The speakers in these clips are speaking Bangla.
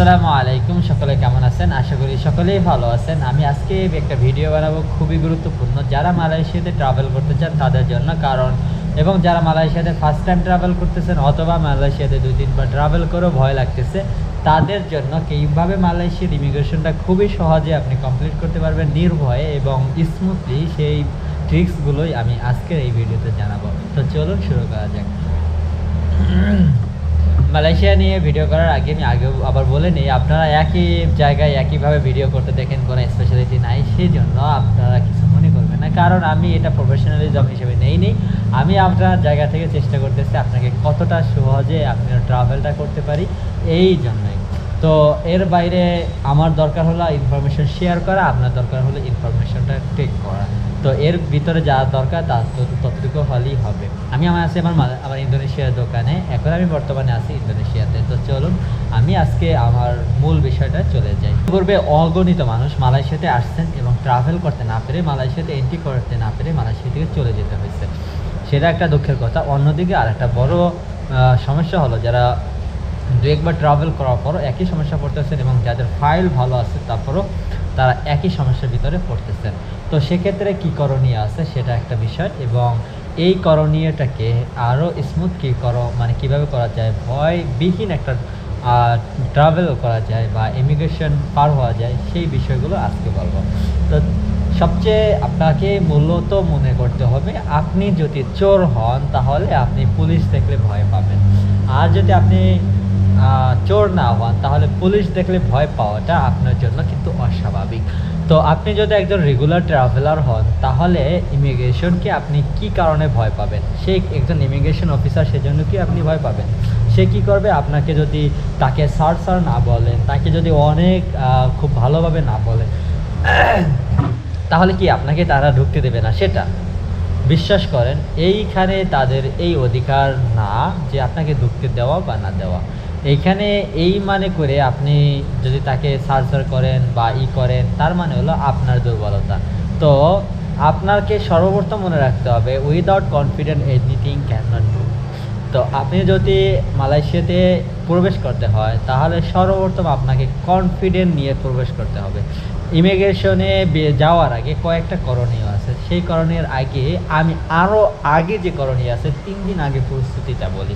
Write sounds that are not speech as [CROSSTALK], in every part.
আসসালামু আলাইকুম, সকলে কেমন আছেন? আশা করি সকলেই ভালো আছেন। আমি আজকে একটা ভিডিও বানাবো খুবই গুরুত্বপূর্ণ। যারা মালয়েশিয়াতে ট্রাভেল করতে চান তাদের জন্য, কারণ এবং যারা মালয়েশিয়াতে ফার্স্ট টাইম ট্রাভেল করতেছেন অথবা মালয়েশিয়াতে দুই, তিনবার ট্রাভেল করেও ভয় লাগতেছে, তাদের জন্য কীভাবে মালয়েশিয়ার ইমিগ্রেশনটা খুবই সহজে আপনি কমপ্লিট করতে পারবেন নির্ভয়ে এবং স্মুথলি সেই ট্রিক্সগুলোই আমি আজকের এই ভিডিওতে জানাব। তো চলুন শুরু করা যাক। মালয়েশিয়া নিয়ে ভিডিও করার আগে আমি আগেও আবার বলে নিই, আপনারা একই জায়গায় একইভাবে ভিডিও করতে দেখেন, কোনো স্পেশালিটি নাই সেই জন্য আপনারা কিছু মনে করবেন না। কারণ আমি এটা প্রফেশনালিজম হিসেবে নেই নি আমি আপনার জায়গা থেকে চেষ্টা করতেছি আপনাকে কতটা সহজে আপনার ট্রাভেলটা করতে পারি, এই জন্যই। তো এর বাইরে আমার দরকার হলো ইনফরমেশন শেয়ার করা, আপনার দরকার হলো ইনফরমেশনটা টেক করা। তো এর ভিতরে যা দরকার তা ততটুকু হলেই হবে। আমি আমার আছি আমার আমার ইন্দোনেশিয়ার দোকানে, এখন আমি বর্তমানে আছি ইন্দোনেশিয়াতে। তো চলুন, আমি আজকে আমার মূল বিষয়টা চলে যাই। পূর্বে অগণিত মানুষ মালয়েশিয়াতে আসছেন এবং ট্রাভেল করতে না পেরে মালয়েশিয়াতে এন্ট্রি করতে না পেরে মালয়েশিয়া থেকে চলে যেতে হয়েছে। সেটা একটা দুঃখের কথা। অন্যদিকে আর একটা বড় সমস্যা হলো যারা দু একবার ট্রাভেল করার পরও একই সমস্যা পড়তেছেন এবং যাদের ফাইল ভালো আছে তারপরও তারা একই সমস্যার ভিতরে পড়তেছেন। তো সেক্ষেত্রে কী করণীয় আছে সেটা একটা বিষয় এবং এই করণীয়টাকে আরও স্মুথ কী করো মানে কীভাবে করা যায়? ভয়বিহীন একটা ট্রাভেল করা যায় বা ইমিগ্রেশন পার হওয়া যায়, সেই বিষয়গুলো আজকে বলব। তো সবচেয়ে আপনাকে মূলত মনে করতে হবে, আপনি যদি চোর হন তাহলে আপনি পুলিশ দেখলে ভয় পাবেন। আর যদি আপনি চোর না হন তাহলে পুলিশ দেখলে ভয় পাওয়াটা আপনার জন্য কিন্তু অস্বাভাবিক। তো আপনি যদি একজন রেগুলার ট্রাভেলার হন, তাহলে ইমিগ্রেশনকে আপনি কি কারণে ভয় পাবেন? সে একজন ইমিগ্রেশন অফিসার সেজন্য কি আপনি ভয় পাবেন? সে কি করবে? আপনাকে যদি তাকে সার সার না বলেন, তাকে যদি অনেক খুব ভালোভাবে না বলেন, তাহলে কি আপনাকে তারা ঢুকতে দেবে না? সেটা বিশ্বাস করেন, এইখানে তাদের এই অধিকার না যে আপনাকে ঢুকতে দেওয়া বা না দেওয়া। এইখানে এই মানে করে আপনি যদি তাকে সার্চার করেন বা ই করেন, তার মানে হলো আপনার দুর্বলতা। তো আপনাকে সর্বপ্রথম মনে রাখতে হবে without confident anything can not do তো আপনি যদি মালয়েশিয়াতে প্রবেশ করতে হয়, তাহলে সর্বপ্রথম আপনাকে কনফিডেন্ট নিয়ে প্রবেশ করতে হবে। ইমিগ্রেশনে যাওয়ার আগে কয়েকটা করণীয় আছে। সেই করণীয়ের আগে আমি আরও আগে যে করণীয় আছে, তিন দিন আগে প্রস্তুতিটা বলি।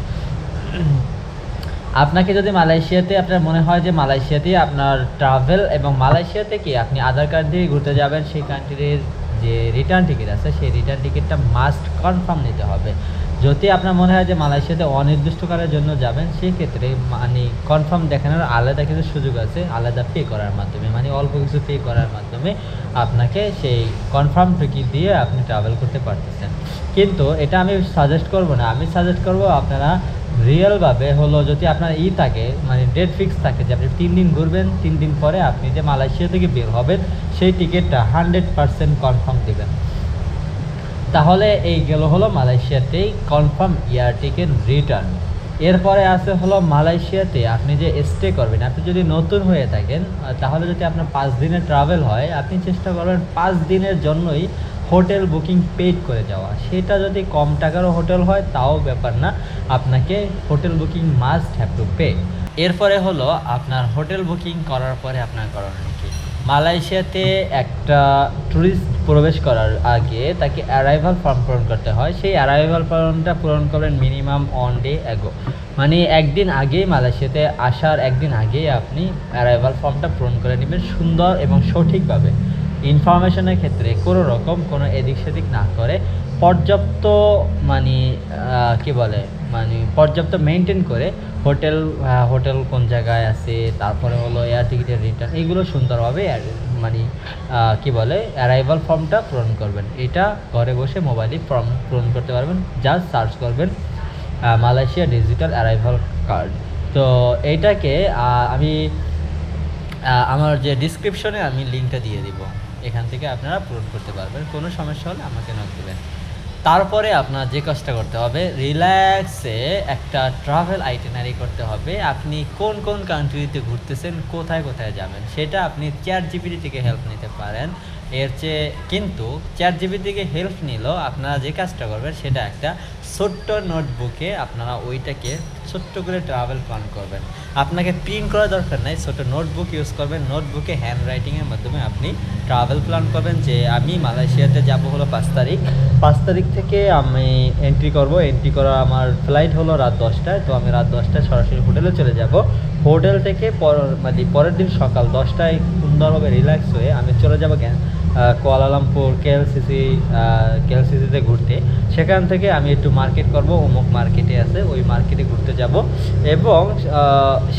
আপনাকে যদি মালয়েশিয়াতে আপনার মনে হয় যে মালয়েশিয়াতে আপনার ট্রাভেল এবং মালয়েশিয়াতে কি আপনি আধার কার্ড দিয়ে ঘুরতে যাবেন, সেই কান্ট্রির যে রিটার্ন টিকিট আছে, সেই রিটার্ন টিকিটটা মাস্ট কনফার্ম নিতে হবে। যদি আপনার মনে হয় যে মালয়েশিয়াতে অনির্দিষ্টকালের জন্য যাবেন সেই ক্ষেত্রে মানে কনফার্ম দেখানোর আলাদা কিছু সুযোগ আছে, আলাদা পে করার মাধ্যমে মানে অল্প কিছু পে করার মাধ্যমে আপনাকে সেই কনফার্ম টিকিট দিয়ে আপনি ট্রাভেল করতে পারতেছেন। কিন্তু এটা আমি সাজেস্ট করব না। আমি সাজেস্ট করব আপনারা রিয়েলভাবে হলো যদি আপনার ই থাকে মানে ডেট ফিক্স থাকে, যে আপনি তিন দিন ঘুরবেন, তিন দিন পরে আপনি যে মালয়েশিয়া থেকে বের হবেন, সেই টিকিটটা হান্ড্রেড পারসেন্ট কনফার্ম দেবেন। তাহলে এই গেল হলো মালয়েশিয়াতেই কনফার্ম ইয়ার টিকিট রিটার্ন এরপরে আছে হলো মালয়েশিয়াতে আপনি যে স্টে করবেন, আপনি যদি নতুন হয়ে থাকেন তাহলে যদি আপনার পাঁচ দিনের ট্রাভেল হয়, আপনি চেষ্টা করবেন পাঁচ দিনের জন্যই হোটেল বুকিং পেড করে যাওয়া। সেটা যদি কম টাকারও হোটেল হয়, তাও ব্যাপার না। আপনাকে hotel booking must have to pay. এরপরে হলো আপনার হোটেল বুকিং করার পরে আপনার করণীয় কি? মালয়েশিয়াতে একটা ট্যুরিস্ট প্রবেশ করার আগে তাকে অ্যারাইভাল ফর্ম পূরণ করতে হয়। সেই অ্যারাইভাল ফর্মটা পূরণ করেন মিনিমাম অন ডে অ্যাগো মানে একদিন আগেই মালয়েশিয়াতে আসার একদিন আগেই আপনি অ্যারাইভাল ফর্মটা পূরণ করে নেবেন সুন্দর এবং সঠিকভাবে। ইনফরমেশনের ক্ষেত্রে কোনো রকম কোনো এদিক সেদিক না করে পর্যাপ্ত মানে কি বলে মানে পর্যাপ্ত মেনটেন করে হোটেল হোটেল কোন জায়গায় আছে, তারপরে হলো এয়ার টিকিটের রিটার্ন এগুলো সুন্দরভাবে মানে কি বলে অ্যারাইভাল ফর্মটা পূরণ করবেন। এটা ঘরে বসে মোবাইলে ফর্ম পূরণ করতে পারবেন জাস্ট সার্চ করবেন মালয়েশিয়া ডিজিটাল অ্যারাইভাল কার্ড তো এইটাকে আমি আমার যে ডিসক্রিপশনে আমি লিঙ্কটা দিয়ে দিব। এখান থেকে আপনারা পূরণ করতে পারবেন। কোনো সমস্যা হলে আমাকে নক দেবেন। তারপরে আপনার যে কাজটা করতে হবে রিল্যাক্সে একটা ট্রাভেল আইটেনারি করতে হবে। আপনি কোন কোন কান্ট্রিতে ঘুরতেছেন, কোথায় কোথায় যাবেন, সেটা আপনি চেয়ার জিপিটি থেকে হেল্প নিতে পারেন। এর চেয়ে কিন্তু চ্যাট জিপি থেকে হেল্প নিলেও আপনারা যে কাজটা করবেন সেটা একটা ছোট্ট নোটবুকে আপনারা ওইটাকে ছোট্ট করে ট্রাভেল প্ল্যান করবেন। আপনাকে প্রিন্ট করা দরকার নাই ছোট নোটবুক ইউজ করবেন নোটবুকে হ্যান্ড রাইটিংয়ের মাধ্যমে আপনি ট্রাভেল প্ল্যান করবেন যে আমি মালয়েশিয়াতে যাব হলো পাঁচ তারিখ। পাঁচ তারিখ থেকে আমি এন্ট্রি করব এন্ট্রি করা আমার ফ্লাইট হলো রাত দশটায় তো আমি রাত দশটায় সরাসরি হোটেলে চলে যাব। হোটেল থেকে পর মানে পরের দিন সকাল দশটায় সুন্দরভাবে রিল্যাক্স হয়ে আমি চলে যাব কোয়ালালামপুর কেএলসিসি কেএলসিসিতে ঘুরতে। সেখান থেকে আমি একটু মার্কেট করব, অমুক মার্কেটে আছে, ওই মার্কেটে ঘুরতে যাব। এবং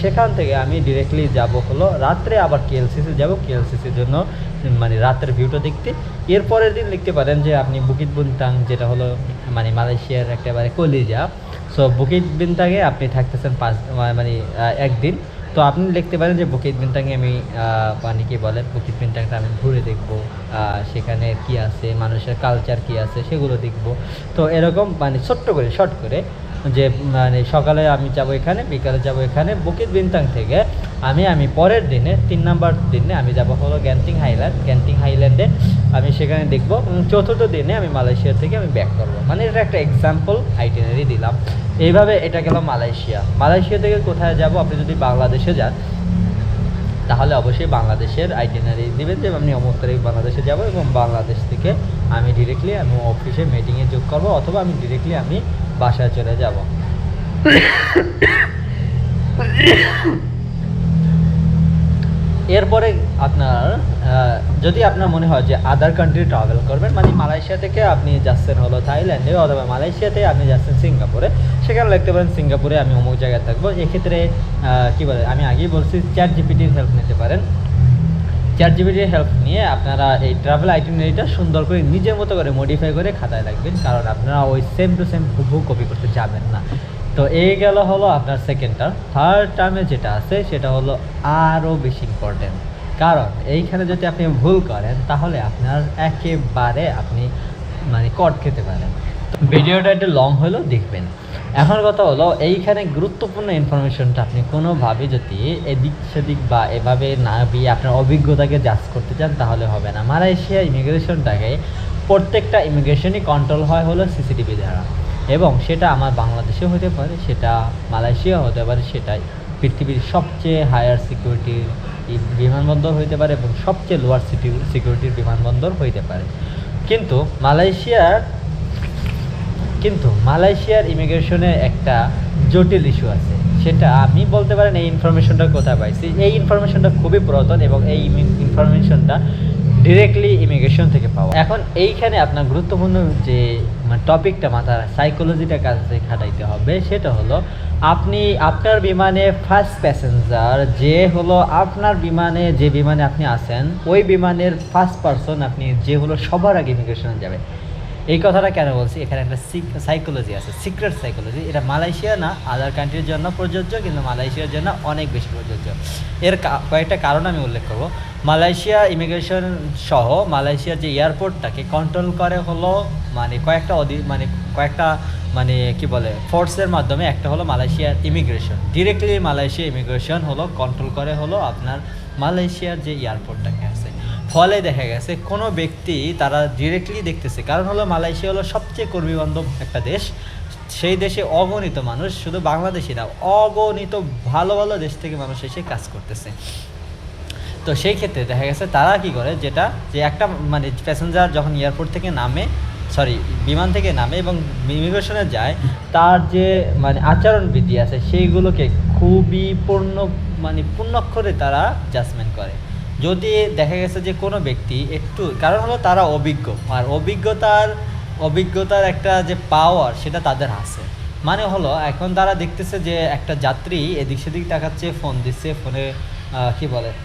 সেখান থেকে আমি ডিরেক্টলি যাব হলো রাত্রে আবার কেএলসিসি যাব, কেএলসিসির জন্য মানে রাতের ভিউটা দেখতে। এরপরের দিন লিখতে পারেন যে আপনি বুকিত বুনতাং যেটা হলো মানে মালয়েশিয়ার একেবারে কলিজা। সো বুকিত বিনতাঙে আপনি থাকতেছেন পাঁচ মানে একদিন। তো আপনি লিখতে পারেন যে বুকিত বিনতাঙে আমি মানে কি বলে, বুকিত বিনতাংটা আমি ঘুরে দেখব সেখানে কি আছে, মানুষের কালচার কি আছে, সেগুলো দেখব। তো এরকম মানে ছোট্ট করে শর্ট করে, যে মানে সকালে আমি যাব এখানে, বিকালে যাব এখানে, বুকিত বিনতাং থেকে আমি আমি পরের দিনে, তিন নাম্বার দিনে আমি যাব হলো গ্যান্টিং হাইল্যান্ড। গ্যান্টিং হাইল্যান্ডে আমি সেখানে দেখব চতুর্থ দিনে আমি মালয়েশিয়া থেকে আমি ব্যাক করব। মানে এটা একটা এক্সাম্পল আইটেনারি দিলাম। এইভাবে এটা গেল মালয়েশিয়া মালয়েশিয়া থেকে কোথায় যাব আপনি যদি বাংলাদেশে যান তাহলে অবশ্যই বাংলাদেশের আইটেনারি দেবেন যে আমি অমুক তারিখ বাংলাদেশে যাব এবং বাংলাদেশ থেকে আমি ডিরেক্টলি আমি অফিসে মিটিংয়ে যোগ করব অথবা আমি ডিরেক্টলি আমি বাসায় চলে যাব এরপরে আপনার যদি আপনার মনে হয় যে আদার কান্ট্রি ট্রাভেল করবেন মানে মালয়েশিয়া থেকে আপনি যাচ্ছেন হলো থাইল্যান্ডে অথবা মালয়েশিয়াতে আপনি যাচ্ছেন সিঙ্গাপুরে, সেখানে লিখতে পারেন সিঙ্গাপুরে আমি অমুক জায়গায় থাকব। এক্ষেত্রে কি বলে, আমি আগেই বলছি চ্যাট জিপিটির হেল্প নিতে পারেন। চ্যাট জিপিটির হেল্প নিয়ে আপনারা এই ট্রাভেল আইটিনারিটা সুন্দর করে নিজের মতো করে মডিফাই করে খাতায় রাখবেন, কারণ আপনারা ওই সেম টু সেম হুবহু কপি করতে যাবেন না। তো এই গেল হলো আপনার সেকেন্ড টার্ম থার্ড টার্মে যেটা আছে, সেটা হলো আরও বেশি ইম্পর্টেন্ট কারণ এইখানে যদি আপনি ভুল করেন, তাহলে আপনার একেবারে আপনি মানে কট খেতে পারেন। ভিডিওটা একটু লং হলেও দেখবেন। এখন কথা হলো, এইখানে গুরুত্বপূর্ণ ইনফরমেশনটা আপনি কোনোভাবে যদি এদিক সেদিক বা এভাবে না দিয়ে আপনার অভিজ্ঞতাকে জাজ করতে চান, তাহলে হবে না। মালয়েশিয়া ইমিগ্রেশনটাকে প্রত্যেকটা ইমিগ্রেশনই কন্ট্রোল হয় হলো সিসিটিভি দ্বারা। এবং সেটা আমার বাংলাদেশে হতে পারে, সেটা মালয়েশিয়া হতে পারে, সেটাই। পৃথিবীর সবচেয়ে হায়ার সিকিউরিটির বিমানবন্দর হইতে পারে এবং সবচেয়ে লোয়ার সিটি সিকিউরিটির বিমানবন্দর হইতে পারে। কিন্তু মালয়েশিয়ার কিন্তু মালয়েশিয়ার ইমিগ্রেশনে একটা জটিল ইস্যু আছে। সেটা আমি বলতে পারেন এই ইনফরমেশনটা কোথায় পাইছি? এই ইনফরমেশনটা খুবই পুরাতন এবং এই ইনফরমেশনটা ডিরেক্টলি ইমিগ্রেশন থেকে পাওয়া। এখন এইখানে আপনার গুরুত্বপূর্ণ যে মানে টপিকটা মাথার সাইকোলজিটা কাজে খাটাইতে হবে, সেটা হলো আপনি আপনার বিমানে ফার্স্ট প্যাসেঞ্জার যে হলো আপনার বিমানে, যে বিমানে আপনি আছেন, ওই বিমানের ফার্স্ট পারসন আপনি যে হলো সবার আগে ইমিগ্রেশনে যাবে এই কথাটা কেন বলছি? এখানে একটা সাইকোলজি আছে সিক্রেট সাইকোলজি এটা মালয়েশিয়া না আদার কান্ট্রির জন্য প্রযোজ্য, কিন্তু মালয়েশিয়ার জন্য অনেক বেশি প্রযোজ্য। এর কয়েকটা কারণ আমি উল্লেখ করব। মালয়েশিয়া ইমিগ্রেশন সহ মালয়েশিয়ার যে এয়ারপোর্টটাকে কন্ট্রোল করে হলো মানে কয়েকটা অধি মানে কয়েকটা মানে কি বলে ফোর্সের মাধ্যমে। একটা হলো মালয়েশিয়ার ইমিগ্রেশন ডিরেক্টলি মালয়েশিয়া ইমিগ্রেশন হলো কন্ট্রোল করে হলো আপনার মালয়েশিয়ার যে এয়ারপোর্টটাকে আছে। ফলে দেখা গেছে কোনো ব্যক্তি তারা ডিরেক্টলি দেখতেছে। কারণ হলো মালয়েশিয়া হলো সবচেয়ে কর্মীবান্ধব একটা দেশ। সেই দেশে অগণিত মানুষ, শুধু বাংলাদেশি না, অগণিত ভালো ভালো দেশ থেকে মানুষ এসে কাজ করতেছে। তো সেই ক্ষেত্রে দেখা গেছে তারা কি করে, যেটা যে একটা মানে প্যাসেঞ্জার যখন এয়ারপোর্ট থেকে নামে সরি বিমান থেকে নামে এবং ইমিগ্রেশনে যায়, তার যে মানে আচরণবিধি আছে, সেইগুলোকে খুবই পূর্ণ মানে পূর্ণক্ষরে তারা জাজমেন্ট করে। যদি দেখা গেছে যে কোনো ব্যক্তি একটু, কারণ হলো তারা অভিজ্ঞ, আর অভিজ্ঞতার অভিজ্ঞতার একটা যে পাওয়ার সেটা তাদের আছে মানে হলো এখন তারা দেখতেছে যে একটা যাত্রী এদিক সেদিক তাকাচ্ছে ফোন দিচ্ছে ফোনে কি বলে [CLEARS THROAT]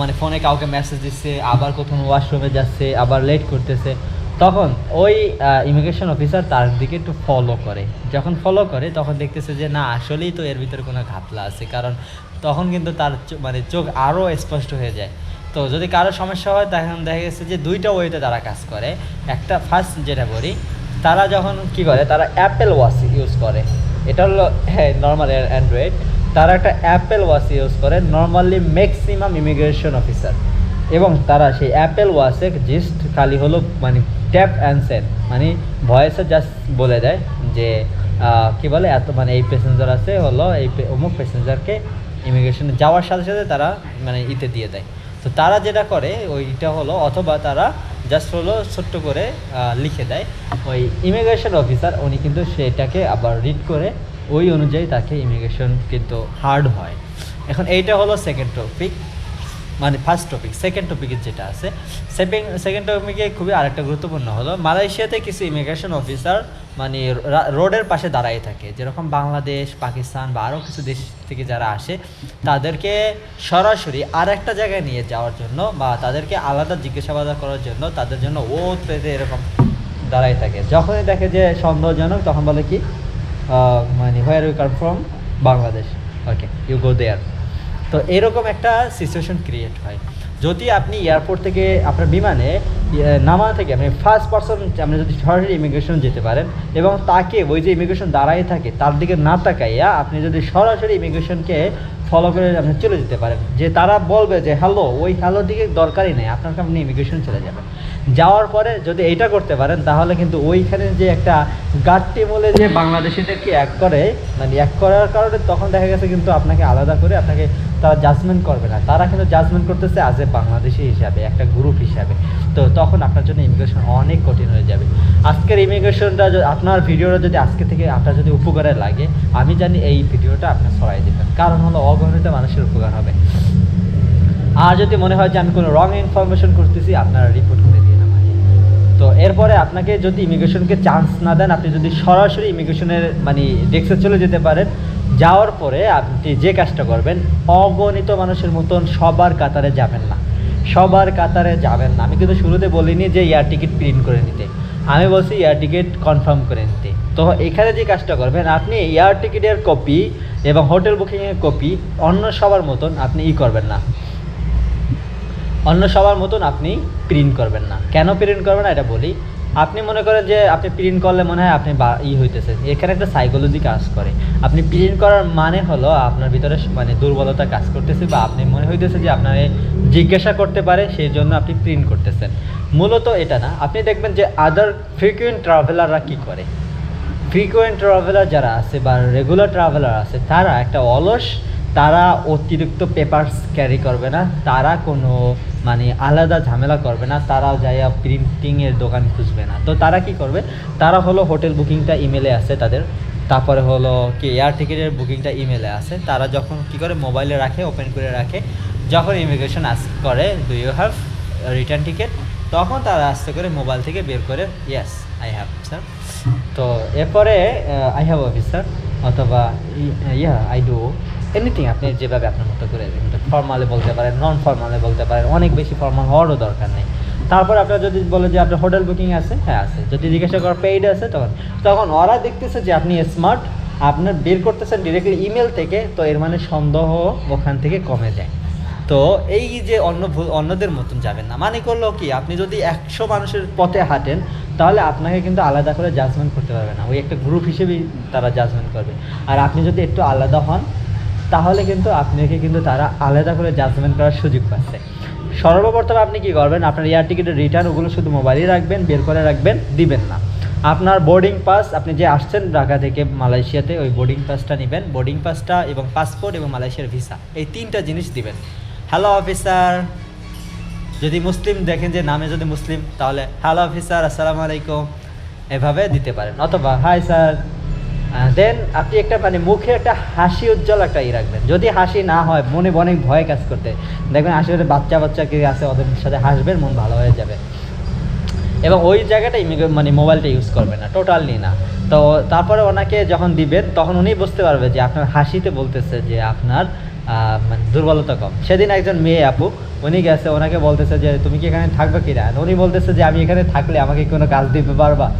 মানে ফোনে কাউকে মেসেজ দিচ্ছে, আবার কোথাও ওয়াশরুমে যাচ্ছে, আবার লেট করতেছে। তখন ওই ইমিগ্রেশন অফিসার তার দিকে একটু ফলো করে। যখন ফলো করে, তখন দেখতেছে যে না, আসলেই তো এর ভিতরে কোনো ঘাপলা আছে। কারণ তখন কিন্তু তার মানে চোখ আরও স্পষ্ট হয়ে যায়। তো যদি কারও সমস্যা হয়, তখন দেখা গেছে যে দুইটা ওয়েতে তারা কাজ করে। একটা ফার্স্ট যেটা বলি তারা যখন কি করে, তারা অ্যাপেল ওয়াচ ইউজ করে। এটা হলো হ্যাঁ নর্মাল অ্যান্ড্রয়েড তারা একটা অ্যাপেল ওয়াচ ইউজ করে নর্মালি ম্যাক্সিমাম ইমিগ্রেশন অফিসার এবং তারা সেই অ্যাপেল ওয়াচে জিস্ট খালি হলো মানে ট্যাপ অ্যান্ড সেন্ড মানে ভয়েসে জাস্ট বলে দেয় যে কি বলে, এত মানে এই প্যাসেঞ্জার আছে, হলো, এই অমুক প্যাসেঞ্জারকে ইমিগ্রেশনে যাওয়ার সাথে সাথে তারা মানে ইতে দিয়ে দেয়। তো তারা যেটা করে, ওইটা হলো অথবা তারা জাস্ট হলো ছোট্ট করে লিখে দেয়। ওই ইমিগ্রেশন অফিসার উনি কিন্তু সেটাকে আবার রিড করে, ওই অনুযায়ী তাকে ইমিগ্রেশন কিন্তু হার্ড হয়। এখন এইটা হলো সেকেন্ড টপিক মানে ফার্স্ট টপিক সেকেন্ড টপিকের যেটা আছে। সেকেন্ড সেকেন্ড টপিকে খুবই আরেকটা গুরুত্বপূর্ণ হলো, মালয়েশিয়াতে কিছু ইমিগ্রেশন অফিসার মানে রোডের পাশে দাঁড়াই থাকে। যেরকম বাংলাদেশ, পাকিস্তান বা আরও কিছু দেশ থেকে যারা আসে, তাদেরকে সরাসরি আর একটা জায়গায় নিয়ে যাওয়ার জন্য বা তাদেরকে আলাদা জিজ্ঞাসাবাদ করার জন্য তাদের জন্য ও পেতে এরকম দাঁড়াই থাকে। যখনই দেখে যে সন্দেহজনক, তখন বলে কি মানে where you come from Bangladesh. Okay you go there তো এরকম একটা সিচুয়েশন ক্রিয়েট হয়। যদি আপনি এয়ারপোর্ট থেকে আপনার বিমানে নামা থেকে আপনি ফার্স্ট পার্সন আপনি যদি সরাসরি ইমিগ্রেশন যেতে পারেন এবং তাকে ওই যে ইমিগ্রেশন দাঁড়াই থাকে, তার দিকে না তাকাইয়া আপনি যদি সরাসরি ইমিগ্রেশনকে ফলো করে আপনি চলে যেতে পারেন, যে তারা বলবে যে হ্যালো ওই হ্যালো দিকে দরকারই নেই আপনাকে আপনি ইমিগ্রেশন চলে যাবেন যাওয়ার পরে যদি এইটা করতে পারেন, তাহলে কিন্তু ওইখানে যে একটা গাট্টি বলে যে বাংলাদেশিদেরকে এক করে মানে এক করার কারণে তখন দেখা গেছে কিন্তু আপনাকে আলাদা করে আপনাকে তারা জাজমেন্ট করবে না। তারা কিন্তু জাজমেন্ট করতেছে আজ এ বাংলাদেশি হিসাবে, একটা গ্রুপ হিসাবে। তো তখন আপনার জন্য ইমিগ্রেশন অনেক কঠিন হয়ে যাবে। আজকের ইমিগ্রেশনটা আপনার ভিডিওটা যদি আজকে থেকে আপনার যদি উপকারে লাগে, আমি জানি এই ভিডিওটা আপনার ছড়াই দেবেন। কারণ হলো অগণিত মানুষের উপকার হবে। আর যদি মনে হয় যে আমি কোনো রং ইনফরমেশন করতেছি, আপনারা রিপোর্ট তো এরপরে আপনাকে যদি ইমিগ্রেশনকে চান্স না দেন, আপনি যদি সরাসরি ইমিগ্রেশনের মানে ডেস্কে চলে যেতে পারেন, যাওয়ার পরে আপনি যে কাজটা করবেন, অগণিত মানুষের মতন সবার কাতারে যাবেন না। সবার কাতারে যাবেন না। আমি কিন্তু শুরুতে বলিনি যে এয়ার টিকিট প্রিন্ট করে নিতে। আমি বলছি এয়ার টিকিট কনফার্ম করে নিতে। তো এখানে যে কাজটা করবেন, আপনি এয়ার টিকিটের কপি এবং হোটেল বুকিংয়ের কপি অন্য সবার মতন আপনি ই করবেন না। অন্য সবার মতন আপনি প্রিন্ট করবেন না। কেন প্রিন্ট করবেন না এটা বলি? আপনি মনে করেন যে আপনি প্রিন্ট করলে মনে হয় আপনি ই হইতেছে এখানে একটা সাইকোলজি কাজ করে। আপনি প্রিন্ট করার মানে হলো আপনার ভিতরে মানে দুর্বলতা কাজ করতেছে বা আপনি মনে হইতেছে যে আপনার জিজ্ঞাসা করতে পারে সেই জন্য আপনি প্রিন্ট করতেছেন। মূলত এটা না। আপনি দেখবেন যে আদার ফ্রিকুয়েন্ট ট্রাভেলাররা কি করে? ফ্রিকোয়েন্ট ট্রাভেলার যারা আছে বা রেগুলার ট্রাভেলার আছে, তারা একটা অলস তারা অতিরিক্ত পেপারস ক্যারি করবে না, তারা কোনো মানে আলাদা ঝামেলা করবে না তারাও যাইয়া প্রিন্টিংয়ের দোকান খুঁজবে না। তো তারা কি করবে? তারা হলো হোটেল বুকিংটা ইমেলে আছে তাদের, তারপরে হলো কি এয়ার টিকিটের বুকিংটা ইমেলে আছে। তারা যখন কি করে? মোবাইলে রাখে ওপেন করে রাখে। যখন ইমিগ্রেশন আস করে do you have return ticket তখন তারা আস্তে করে মোবাইল থেকে বের করে ইয়াস আই হ্যাভ স্যার তো এরপরে আই হ্যাভ অফিসার অথবা ইয়া আই ডু এনিথিং আপনি যেভাবে আপনার মতো করে ফর্মালে বলতে পারেন নন ফর্মালে বলতে পারেন, অনেক বেশি ফর্মাল হওয়ারও দরকার নেই। তারপর আপনার যদি বলে যে আপনার হোটেল বুকিং আছে হ্যাঁ আছে। যদি জিজ্ঞাসা করার পেইড আছে, তখন তখন ওরা দেখতেছে যে আপনি স্মার্ট আপনার বের করতেছেন ডিরেক্টলি ইমেল থেকে, তো এর মানে সন্দেহ ওখান থেকে কমে যায়। তো এই যে অন্য অন্যদের মতন যাবেন না। মানে করল কি, আপনি যদি একশো মানুষের পথে হাঁটেন, তাহলে আপনাকে কিন্তু আলাদা করে জাজমেন্ট করতে পারবে না। ওই একটা গ্রুপ হিসেবেই তারা জাজমেন্ট করবে। আর আপনি যদি একটু আলাদা হন তাহলে কিন্তু আপনাকে কিন্তু তারা আলাদা করে জাজমেন্ট করার সুযোগ পাচ্ছে। সর্বপ্রথম আপনি কি করবেন? আপনার এয়ার টিকিটের রিটার্ন ওগুলো শুধু মোবাইলেই রাখবেন, বের করে রাখবেন, দিবেন না। আপনার বোর্ডিং পাস আপনি যে আসছেন ঢাকা থেকে মালয়েশিয়াতে, ওই বোর্ডিং পাসটা নেবেন। বোর্ডিং পাসটা এবং পাসপোর্ট এবং মালয়েশিয়ার ভিসা এই তিনটা জিনিস দিবেন। হ্যালো অফিসার যদি মুসলিম দেখেন যে নামে যদি মুসলিম, তাহলে হ্যালো অফিসার আসসালামু আলাইকুম। এভাবে দিতে পারেন। অথবা হাই স্যার দেন আপনি একটা মানে মুখে একটা হাসি উজ্জ্বল একটা ই রাখবেন। যদি হাসি না হয়, মনে অনেক ভয় কাজ করতে। দেখবেন আশেপাশে বাচ্চা বাচ্চা কে আছে, ওদের সাথে হাসবেন, মন ভালো হয়ে যাবে। এবং ওই জায়গাটা ইমিগ্রে- মানে মোবাইলটা ইউজ করবে না টোটালি না। তো তারপরে ওনাকে যখন দিবেন, তখন উনি বুঝতে পারবে যে আপনার হাসিতে বলতেছে যে আপনার মানে দুর্বলতা কম। সেদিন একজন মেয়ে আপু, উনি গেছে, ওনাকে বলতেছে যে, তুমি কি এখানে থাকবে কি না উনি বলতেছে যে, আমি এখানে থাকলে আমাকে কোনো কাজ দিতে পারবা?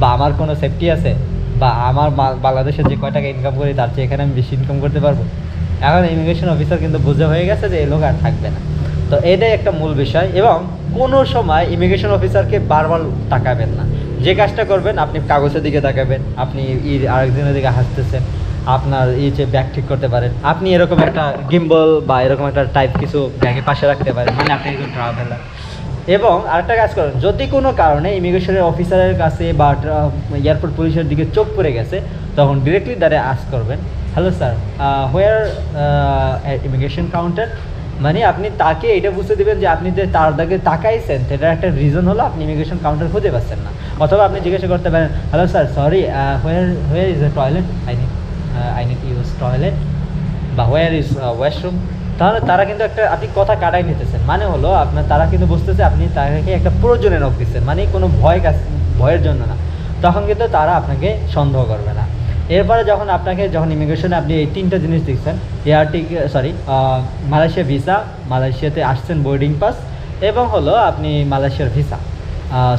বা আমার কোনো সেফটি আছে? বা আমার বাংলাদেশে যে কয় টাকা ইনকাম করি, তার চেয়ে এখানে আমি বেশি ইনকাম করতে পারব। এখন ইমিগ্রেশন অফিসার কিন্তু বুঝে হয়ে গেছে যে এই লোক আর থাকবে না। তো এটাই একটা মূল বিষয় এবং কোনো সময় ইমিগ্রেশন অফিসারকে বারবার তাকাবেন না। যে কাজটা করবেন, আপনি কাগজের দিকে তাকাবেন, আপনি ই আরেকজনের দিকে হাসতেছেন, আপনার এই যে ব্যাগ ঠিক করতে পারেন, আপনি এরকম একটা গিম্বল বা এরকম একটা টাইপ কিছু ব্যাগের পাশে রাখতে পারেন মানে আপনি একজন ট্রাভেলার এবং আরেকটা কাজ করুন, যদি কোনো কারণে ইমিগ্রেশনের অফিসারের কাছে বা এয়ারপোর্ট পুলিশের দিকে চোখ পড়ে গেছে, তখন ডিরেক্টলি তারা আস করবেন hello sir where immigration counter মানে আপনি তাকে এটা বুঝতে দেবেন যে আপনি যে তার দিকে তাকাইছেন, সেটার একটা রিজন হলো আপনি ইমিগ্রেশন কাউন্টার খুঁজে পাচ্ছেন না। অথবা আপনি জিজ্ঞাসা করতে পারেন hello sir sorry where where is a toilet I need I need use toilet বা হোয়ার ইজ ওয়াশরুম তাহলে তারা কিন্তু একটা আপনি কথা কাটাই নিতেছেন। মানে হলো আপনার তারা কিন্তু বুঝতেছে আপনি তাকে একটা প্রয়োজনে নখ দিচ্ছেন। মানে কোনো ভয় কাজ, ভয়ের জন্য না। তখন কিন্তু তারা আপনাকে সন্দেহ করবে না। এরপরে যখন আপনাকে, যখন ইমিগ্রেশনে আপনি এই তিনটা জিনিস দিচ্ছেন air ticket sorry Malaysia visa মালয়েশিয়াতে আসছেন বোর্ডিং পাস এবং হলো আপনি মালয়েশিয়ার ভিসা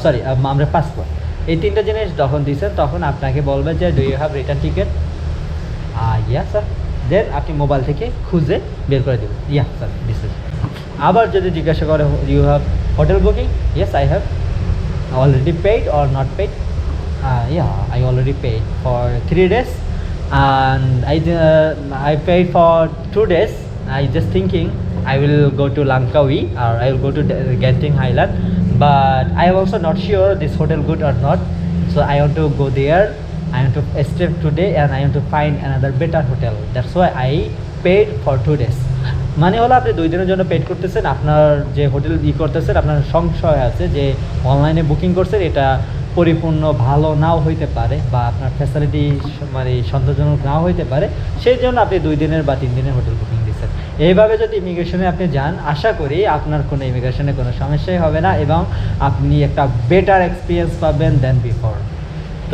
সরি আমরা পাসপোর্ট এই তিনটা জিনিস যখন দিচ্ছেন, তখন আপনাকে বলবে যে do you have return ticket yeah sir then আপনি মোবাইল থেকে খুঁজে বের করে দেবেন। ইয়া স্যার দিস আবার যদি জিজ্ঞাসা করে you have hotel booking yes I have already paid or not paid yeah I already paid for three days and I I paid for two days I just thinking I will go to Langkawi or I will go to getting Highland but I also not sure this hotel good or not so I want to go there i want to stay today and i want to find another better hotel. That's why i paid for two days. মানে হলো আপনি দুই দিনের জন্য পেড করতেছেন, আপনার যে হোটেল ই করতেছেন, আপনার সংশয় আছে যে অনলাইনে বুকিং করছেন, এটা পরিপূর্ণ ভালো নাও হইতে পারে বা আপনার ফ্যাসিলিটি মানে সন্তোষজনক নাও হইতে পারে সেই জন্য আপনি দুই দিনের বা তিন দিনের হোটেল বুকিং দিচ্ছেন। এইভাবে যদি ইমিগ্রেশনে আপনি যান, আশা করি আপনার কোনো ইমিগ্রেশনে কোনো সমস্যাই হবে না এবং আপনি একটা বেটার এক্সপিরিয়েন্স পাবেন দেন বিফোর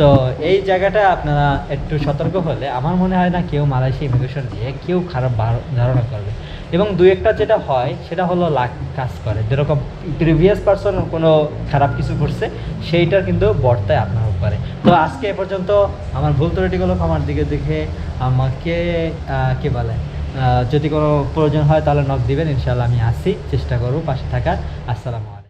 তো এই জায়গাটা আপনারা একটু সতর্ক হলে আমার মনে হয় না কেউ মালয়েশিয়া ইমিগ্রেশন দিয়ে কেউ খারাপ ধারণা করবে। এবং দু একটা যেটা হয়, সেটা হলো লাখ কাজ করে। যেরকম প্রিভিয়াস পার্সন কোনো খারাপ কিছু করছে, সেইটার কিন্তু বর্তায় আপনার উপরে। তো আজকে এ পর্যন্ত আমার ভুল ত্রুটিগুলো আমার দিকে দেখে আমাকে কি বলে যদি কোনো প্রয়োজন হয় তাহলে নক দিবেন ইনশাল্লাহ আমি আসি। চেষ্টা করব পাশে থাকার। আসসালামু